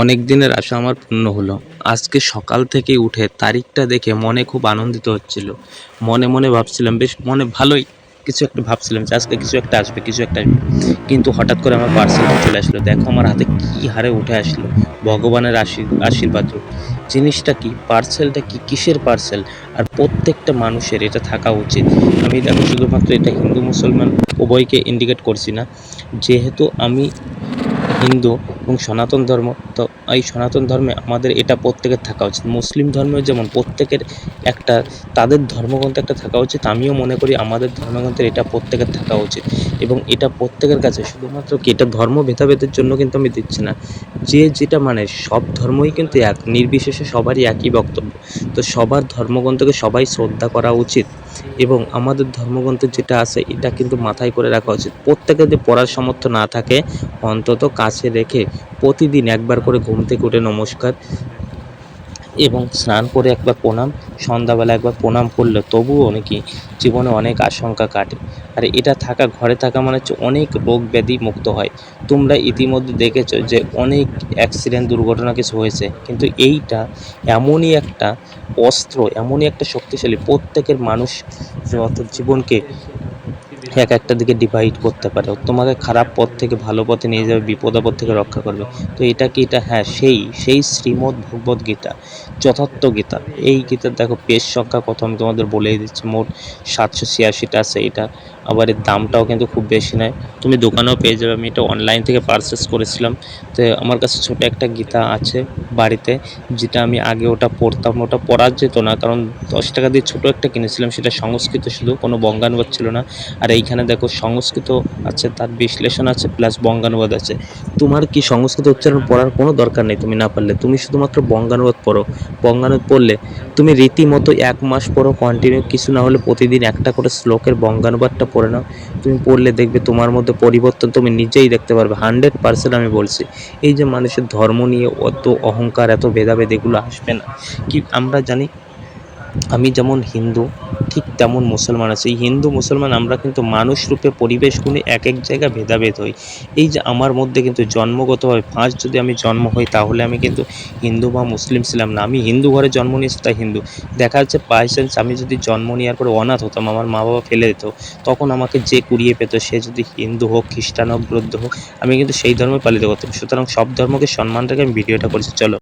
অনেক দিনের আশা আমার পূর্ণ হলো। আজকে সকাল থেকে উঠে তারিখটা দেখে মনে খুব আনন্দিত হচ্ছিল। মনে মনে ভাবছিলাম, বেশ, মনে ভালোই কিছু একটা ভাবছিলাম যে আজকে কিছু একটা আসবে, কিছু একটা আসবে। কিন্তু হঠাৎ করে আমার পার্সেলটা চলে আসলো। দেখো আমার হাতে কী হারে উঠে আসলো। ভগবানের আশীর আশীর্বাদ জিনিসটা কি? পার্সেলটা কি? কিসের পার্সেল আর প্রত্যেকটা মানুষের এটা থাকা উচিত। আমি দেখো শুধুমাত্র এটা হিন্দু, মুসলমান উভয়কে ইন্ডিকেট করছি না। যেহেতু আমি হিন্দু এবং সনাতন ধর্ম, তো এই সনাতন ধর্মে আমাদের এটা প্রত্যেকের থাকা উচিত। মুসলিম ধর্মেও যেমন প্রত্যেকের একটা, তাদের ধর্মগ্রন্থ একটা থাকা উচিত, আমিও মনে করি আমাদের ধর্মগ্রন্থের এটা প্রত্যেকের থাকা উচিত। এবং এটা প্রত্যেকের কাছে শুধুমাত্র কি, এটা ধর্ম ভেদাভেদের জন্য কিন্তু আমি দিচ্ছি না। যে যেটা মানে সব ধর্মই কিন্তু এক, নির্বিশেষে সবারই একই বক্তব্য। তো সবার ধর্মগ্রন্থকে সবাই শ্রদ্ধা করা উচিত। এবং আমাদের ধর্মগ্রন্থ যেটা আছে, এটা কিন্তু মাথায় করে রাখা উচিত। প্রত্যেকে যদি পড়ার সামর্থ্য না থাকে, অন্তত কাছে রেখে প্রতিদিন একবার করে ঘুম থেকে উঠে নমস্কার। এবং স্নান করে একবার প্রণাম, সন্ধ্যাবেলা একবার প্রণাম করলে তবুও নাকি জীবনে অনেক আশঙ্কা কাটে। আর এটা থাকা, ঘরে থাকা মানে হচ্ছে অনেক রোগ ব্যাধি মুক্ত হয়। তোমরা ইতিমধ্যে দেখেছ যে অনেক অ্যাক্সিডেন্ট দুর্ঘটনা কিছু হয়েছে, কিন্তু এইটা এমনই একটা অস্ত্র, এমনই একটা শক্তিশালী প্রত্যেকের মানুষ অর্থাৎ জীবনকে এক একটা দিকে ডিভাইড করতে পারে। তোমাকে খারাপ পথ থেকে ভালো পথে নিয়ে যাবে বিপদ আপদ থেকে রক্ষা করবে। তো এটা কি? এটা হ্যাঁ সেই সেই শ্রীমদ্ ভগবদ গীতা, যথার্থ গীতা। এই গীতার দেখো, পেজ সংখ্যা কত? আমি তোমাদের বলেই দিচ্ছি, মোট সাতশো ছিয়াশিটা আছে এটা। আবার এর দামটাও কিন্তু খুব বেশি নয়। তুমি দোকানেও পেয়ে যাবে। আমি এটা অনলাইন থেকে পারচেস করেছিলাম। তো আমার কাছে ছোট একটা গীতা আছে বাড়িতে, যেটা আমি আগে ওটা পড়তাম। ওটা পড়া যেত না, কারণ দশ টাকা দিয়ে ছোটো একটা কিনেছিলাম। সেটা সংস্কৃত শুধু কোনো বঙ্গানুবাদ ছিল না। আর এইখানে দেখো সংস্কৃত আছে, তার বিশ্লেষণ আছে প্লাস বঙ্গানুবাদ আছে। তোমার কি সংস্কৃত উচ্চারণ পড়ার কোনো দরকার নেই তুমি না পারলে? তুমি শুধুমাত্র বঙ্গানুবাদ পড়ো। বঙ্গানুবাদ পড়লে তুমি রীতিমতো এক মাস পড়ো কন্টিনিউ কিছু না হলে প্রতিদিন একটা করে শ্লোকের বঙ্গানুবাদটা পড়ে নাও। তুমি পড়লে দেখবে তোমার মধ্যে পরিবর্তন তুমি নিজেই দেখতে পারবে। হান্ড্রেড পার্সেন্ট আমি বলছি। এই যে মানুষের ধর্ম নিয়ে অত অহংকার, এত ভেদাভেদ, এগুলো আসবে না। কি আমরা জানি আমি যেমন হিন্দু, ঠিক তেমন মুসলমান আছে। হিন্দু, মুসলমান আমরা কিন্তু মানুষ রূপে, পরিবেশ গুণে এক এক জায়গায় ভেদাভেদ হই। এই যে আমার মধ্যে কিন্তু জন্মগতভাবে ফার্স্ট যদি আমি জন্ম হই, তাহলে আমি কিন্তু হিন্দু বা মুসলিম ছিলাম না। আমি হিন্দু ঘরে জন্ম নিয়েছি, তাই হিন্দু। দেখা যাচ্ছে বাই চান্স আমি যদি জন্ম নেওয়ার পরে অনাথ হতাম, আমার মা বাবা ফেলে দিত, তখন আমাকে যে কুড়িয়ে পেতো, সে যদি হিন্দু হোক, খ্রিস্টান হোক, বৌদ্ধ হোক, আমি কিন্তু সেই ধর্মে পালিত করতাম। সুতরাং সব ধর্মকে সম্মান রেখে আমি ভিডিওটা করেছি, চলো।